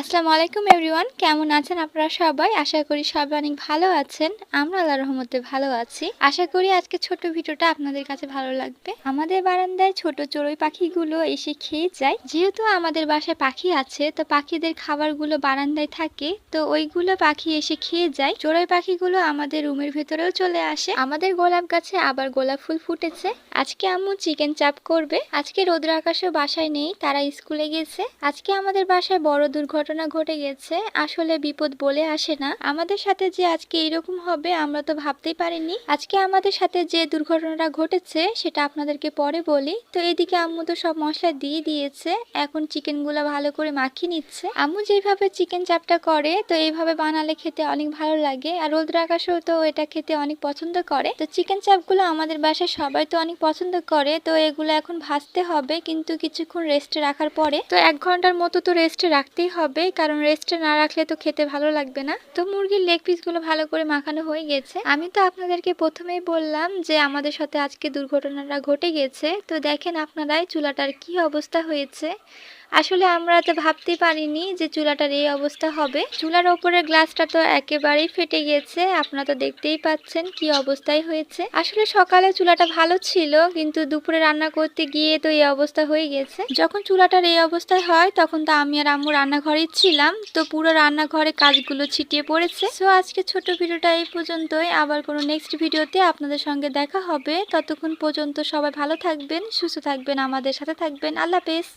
আসসালামু আলাইকুম এভরিওয়ান, কেমন আছেন আপনারা সবাই? আশা করি সবাই অনেক ভালো আছেন। আমরা আল্লাহ রহমতে ভালো আছি। আশা করি আজকে ছোট ভিডিওটা আপনাদের কাছে ভালো লাগবে। আমাদের বারান্দায় ছোট চড়ুই পাখিগুলো এসে খেয়ে যায়। যেহেতু আমাদের বাসায় পাখি আছে, তো পাখিদের খাবারগুলো বারান্দায় থাকে, তো ওইগুলো পাখি এসে খেয়ে যায়। চড়ুই পাখিগুলো আমাদের রুমের ভেতরেও চলে আসে। আমাদের গোলাপ গাছে আবার গোলাপ ফুল ফুটেছে। আজকে আম্মু চিকেন চাপ করবে। আজকে রোদ্র আকাশও বাসায় নেই, তারা স্কুলে গেছে। আজকে আমাদের বাসায় বড় দুর্ঘটনা ঘটে গেছে, আসলে বিপদ বলে আসে না। আমাদের সাথে যে আজকে এরকম হবে, আমরা তো ভাবতেই পারিনি। আজকে আমাদের সাথে যে দুর্ঘটনাটা ঘটেছে, সেটা আপনাদেরকে পরে বলি। তো এদিকে আম্মু তো সব মশলা দিয়ে দিয়েছে, এখন চিকেনগুলো ভালো করে মাখিয়ে নিচ্ছে। আম্মু যেভাবে চিকেন চাপটা করে, তো এইভাবে বানালে খেতে অনেক ভালো লাগে। আর রোদ্র আকাশও তো এটা খেতে অনেক পছন্দ করে। তো চিকেন চাপগুলো আমাদের বাসায় সবাই তো অনেক পছন্দ করে, তো এগুলো এখন ভাজতে হবে, কিন্তু কিছুক্ষণ রেস্টে রাখার পরে। তো এক ঘণ্টার মতো তো রেস্টে রাখতেই হবে। কারণ রেস্টে না রাখলে তো খেতে ভালো লাগবে না। তো মুরগির লেগ পিসগুলো ভালো করে মাখানো হয়ে গেছে। আমি তো আপনাদেরকে প্রথমেই বললাম যে, আমাদের সাথে আজকে দুর্ঘটনাটা ঘটে গেছে। তো দেখেন আপনারাই চুলাটার কি অবস্থা হয়েছে। আসলে আমরা তো ভাবতে পারিনি যে চুলাটার এই অবস্থা হবে। চুলার ওপরের গ্লাসটা তো একেবারেই ফেটে গেছে আপনারা তো দেখতেই পাচ্ছেন কি অবস্থায় হয়েছে। আসলে সকালে চুলাটা ভালো ছিল, কিন্তু দুপুরে রান্না করতে গিয়ে তো এই অবস্থা হয়ে গেছে। যখন চুলাটার এই অবস্থায় হয়, তখন তো আমি আর আম্মু রান্নাঘরেই ছিলাম। তো পুরো রান্নাঘরে কাজগুলো ছিটিয়ে পড়েছে। সো আজকে ছোট ভিডিওটা এই পর্যন্তই। আবার কোনো নেক্সট ভিডিওতে আপনাদের সঙ্গে দেখা হবে। ততক্ষণ পর্যন্ত সবাই ভালো থাকবেন, সুস্থ থাকবেন, আমাদের সাথে থাকবেন। আল্লাহ হাফেজ।